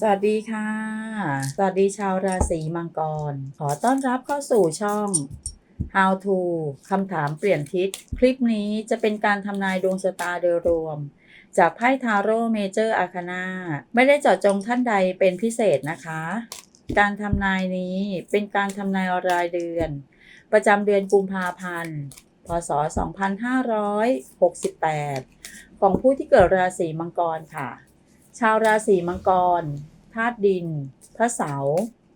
สวัสดีค่ะ สวัสดีชาวราศีมังกร ขอต้อนรับเข้าสู่ช่อง How to คำถามเปลี่ยนทิศ คลิปนี้จะเป็นการทำนายดวงชะตาโดยรวม จากไพ่ทาโร่เมเจอร์อาคานาไม่ได้เจาะจงท่านใดเป็นพิเศษนะคะ การทำนายนี้เป็นการทำนายรายเดือน ประจำเดือนกุมภาพันธ์ พศ 2568 ของผู้ที่เกิดราศีมังกรค่ะ ชาวราศีมังกรธาตุดิน พระเสา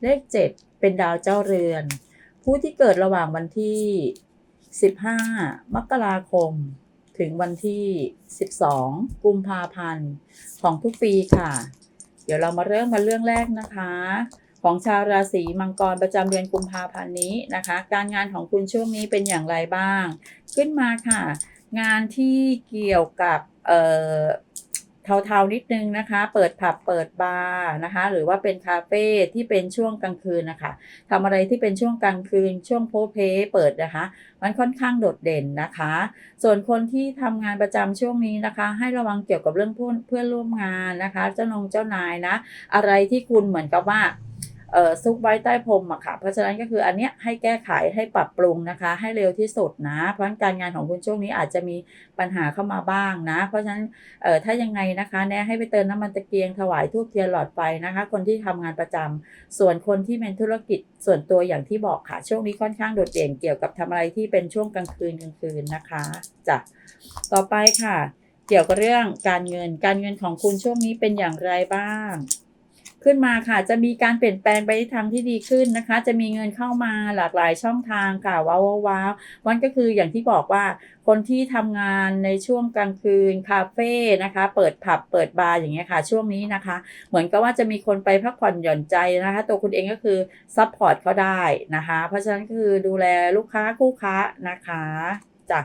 เลข 7 เป็นดาวเจ้าเรือน ผู้ที่เกิดระหว่างวันที่ 15 มกราคม ถึงวันที่ 12 กุมภาพันธ์ ของทุกปีค่ะ เดี๋ยวเรามาเริ่มมาเรื่องแรกนะคะ ของชาวราศีมังกรประจำเดือนกุมภาพันธ์นี้นะคะ การงานของคุณช่วงนี้เป็นอย่างไรบ้าง ขึ้นมาค่ะ งานที่เกี่ยวกับ เอ่อเทาๆนิดนึงนะคะ เปิดผับเปิดบาร์นะคะ หรือว่าเป็นคาเฟ่ที่เป็นช่วงกลางคืนนะคะทำอะไรที่เป็นช่วงกลางคืน ช่วงโพเพเปิดนะคะ มันค่อนข้างโดดเด่นนะคะ ส่วนคนที่ทำงานประจำช่วงนี้นะคะ ให้ระวังเกี่ยวกับเรื่องเพื่อนร่วมงานนะคะ เจ้านงเจ้านายนะ อะไรที่คุณเหมือนกับว่า ซุกไว้ใต้พรมอะค่ะ เพราะฉะนั้นก็คืออันเนี้ยให้แก้ไขให้ปรับปรุงนะคะ ให้เร็วที่สุดนะ เพราะฉะนั้นการงานของคุณช่วงนี้อาจจะมีปัญหาเข้ามาบ้างนะ เพราะฉะนั้นเอ่อถ้ายังไงนะคะแนะให้ไปเติมน้ำมันตะเกียงถวายทูบเทียนหลอดไฟนะคะ คนที่ทำงานประจำส่วนคนที่เป็นธุรกิจส่วนตัวอย่างที่บอกค่ะ ช่วงนี้ค่อนข้างโดดเด่นเกี่ยวกับทำอะไรที่เป็นช่วงกลางคืนกลางคืนนะคะจ้ะต่อไปค่ะ เกี่ยวกับเรื่องการเงินการเงินของคุณช่วงนี้เป็นอย่างไรบ้าง ขึ้นมาค่ะ จะมีการเปลี่ยนแปลงไปในทางที่ดีขึ้นนะคะ จะมีเงินเข้ามาหลากหลายช่องทางค่ะว้าวว้าววันก็คืออย่างที่บอกว่าคนที่ทำงานในช่วงกลางคืนคาเฟ่นะคะ เปิดผับเปิดบาร์อย่างเงี้ยค่ะ ช่วงนี้นะคะ เหมือนกับว่าจะมีคนไปพักผ่อนหย่อนใจนะคะ ตัวคุณเองก็คือซัพพอร์ตเขาได้นะคะ เพราะฉะนั้นคือดูแลลูกค้าคู่ค้านะคะจ้ะ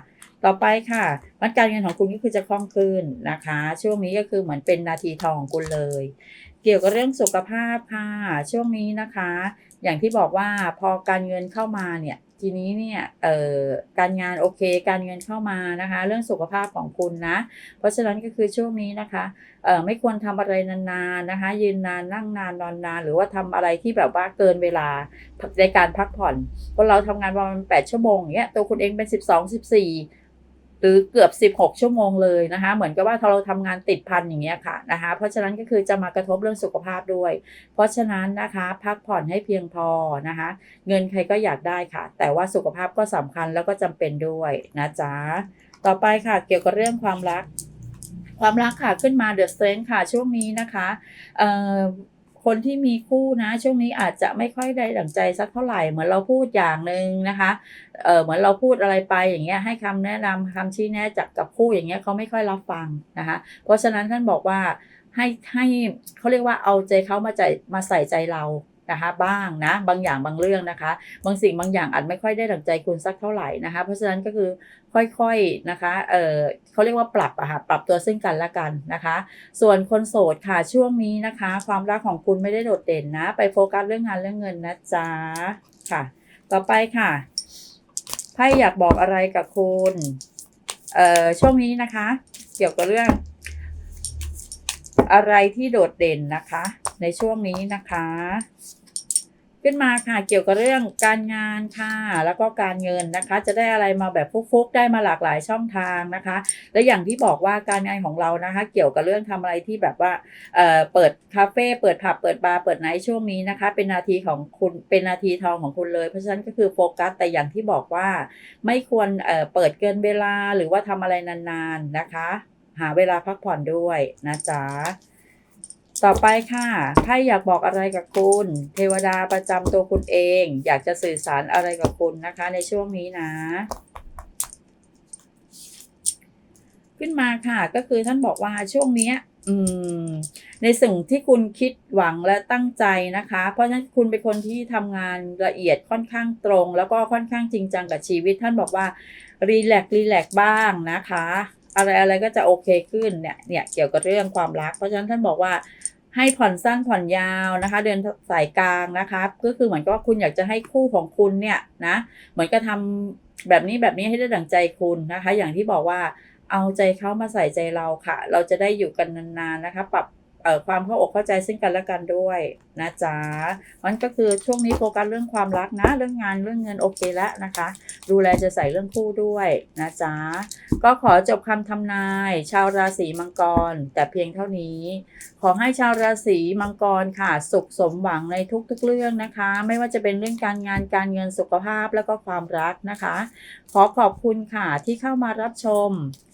ต่อไปค่ะวันการเงินของคุณก็คือจะคล่องขึ้นนะคะ ช่วงนี้ก็คือเหมือนเป็นนาทีทองของคุณเลย เกี่ยวกับเรื่องสุขภาพค่ะ ช่วงนี้นะคะ อย่างที่บอกว่าพอการเงินเข้ามาเนี่ยทีนี้เนี่ยเอ่อการงานโอเค การเงินเข้ามานะคะ เรื่องสุขภาพของคุณนะ เพราะฉะนั้นก็คือช่วงนี้นะคะเอ่อไม่ควรทำอะไรนานๆนะคะ ยืนนานนั่งนานนอนนาน หรือว่าทำอะไรที่แบบว่าเกินเวลาในการพักผ่อนคนเราทำงานประมาณ8ชั่วโมงเงี้ยตัวคุณเองเป็น12 14ห รือเกือบ 16 ชั่วโมงเลยนะคะ เหมือนกับว่าถ้าเราทำงานติดพันอย่างเงี้ยค่ะนะคะ เพราะฉะนั้นก็คือจะมากระทบเรื่องสุขภาพด้วย เพราะฉะนั้นนะคะพักผ่อนให้เพียงพอนะคะ เงินใครก็อยากได้ค่ะ แต่ว่าสุขภาพก็สำคัญแล้วก็จำเป็นด้วยนะจ๊ะต่อไปค่ะเกี่ยวกับเรื่องความรัก ความรักค่ะขึ้นมาเดือะสเตนค่ะช่วงนี้นะคะ คนที่มีคู่นะ ช่วงนี้อาจจะไม่ค่อยได้ดั่งใจสักเท่าไหร่เหมือนเราพูดอย่างหนึ่งนะคะเออเหมือนเราพูดอะไรไปอย่างเงี้ยให้คำแนะนำคำชี้แนะจากกับคู่อย่างเงี้ยเขาไม่ค่อยรับฟังนะคะ เพราะฉะนั้นท่านบอกว่าให้ให้เขาเรียกว่าเอาใจเขามาใจมาใส่ใจเรา นะคะบ้างนะบางอย่างบางเรื่องนะคะ บางสิ่งบางอย่างอาจไม่ค่อยได้ดังใจคุณสักเท่าไหร่นะคะ เพราะฉะนั้นก็คือค่อยๆนะคะเออเขาเรียกว่าปรับอะค่ะปรับตัวซึ่งกันและกันนะคะ ส่วนคนโสดค่ะช่วงนี้นะคะ ความรักของคุณไม่ได้โดดเด่นนะ ไปโฟกัสเรื่องงานเรื่องเงินนะจ๊ะค่ะ ต่อไปค่ะไพ่อยากบอกอะไรกับคุณเอ่อช่วงนี้นะคะ เกี่ยวกับเรื่อง อะไรที่โดดเด่นนะคะ ในช่วงนี้นะคะ ขึ้นมาค่ะเกี่ยวกับเรื่องการงานค่ะ แล้วก็การเงินนะคะ จะได้อะไรมาแบบฟุกๆได้มาหลากหลายช่องทางนะคะ และอย่างที่บอกว่าการงานของเรานะคะ เกี่ยวกับเรื่องทำอะไรที่แบบว่าเอ่อเปิดคาเฟ่เปิดผับเปิดบาร์เปิดไนท์ช่วงนี้นะคะ เป็นนาทีของคุณเป็นนาทีทองของคุณเลย เพราะฉะนั้นก็คือโฟกัสแต่อย่างที่บอกว่า ไม่ควรเอ่อเปิดเกินเวลาหรือว่าทำอะไรนานๆนะคะ หาเวลาพักผ่อนด้วยนะจ๊ะ ต่อไปค่ะไพ่อยากบอกอะไรกับคุณ เทวดาประจำตัวคุณเอง อยากจะสื่อสารอะไรกับคุณนะคะ ในช่วงนี้นะขึ้นมาค่ะก็คือท่านบอกว่าช่วงนี้อืมในสิ่งที่คุณคิดหวังและตั้งใจนะคะ เพราะฉะนั้นคุณเป็นคนที่ทำงานละเอียดค่อนข้างตรง แล้วก็ค่อนข้างจริงจังกับชีวิต ท่านบอกว่ารีแลกรีแลกบ้างนะคะ อะไรอะไรก็จะโอเคขึ้นเนี่ยเนี่ยเกี่ยวกับเรื่องความรัก เพราะฉะนั้นท่านบอกว่าให้ผ่อนสั้นผ่อนยาวนะคะ เดินสายกลางนะคะก็คือเหมือนกับว่าคุณอยากจะให้คู่ของคุณเนี่ยนะเหมือนกับทำแบบนี้แบบนี้ให้ได้ดั่งใจคุณนะคะ อย่างที่บอกว่าเอาใจเขามาใส่ใจเราค่ะ เราจะได้อยู่กันนานๆนะคะ ปรับความเข้าอกเข้าใจซึ่งกันและกันด้วยนะจ๊ะมันก็คือช่วงนี้โฟกัสเรื่องความรักนะ เรื่องงานเรื่องเงินโอเคแล้วนะคะ ดูแลจะใส่เรื่องคู่ด้วยนะจ๊ะ ก็ขอจบคำทำนาย ชาวราศีมังกร แต่เพียงเท่านี้ ขอให้ชาวราศีมังกรค่ะ สุขสมหวังในทุกๆเรื่องนะคะ ไม่ว่าจะเป็นเรื่องการงานการเงินสุขภาพแล้วก็ความรักนะคะ ขอขอบคุณค่ะที่เข้ามารับชม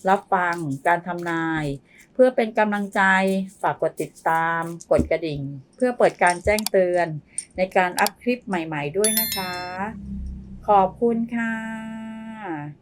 รับฟังการทำนาย เพื่อเป็นกำลังใจฝากกดติดตาม กดกระดิ่ง เพื่อเปิดการแจ้งเตือน ในการอัพคลิปใหม่ ๆ ด้วยนะคะ ขอบคุณค่ะ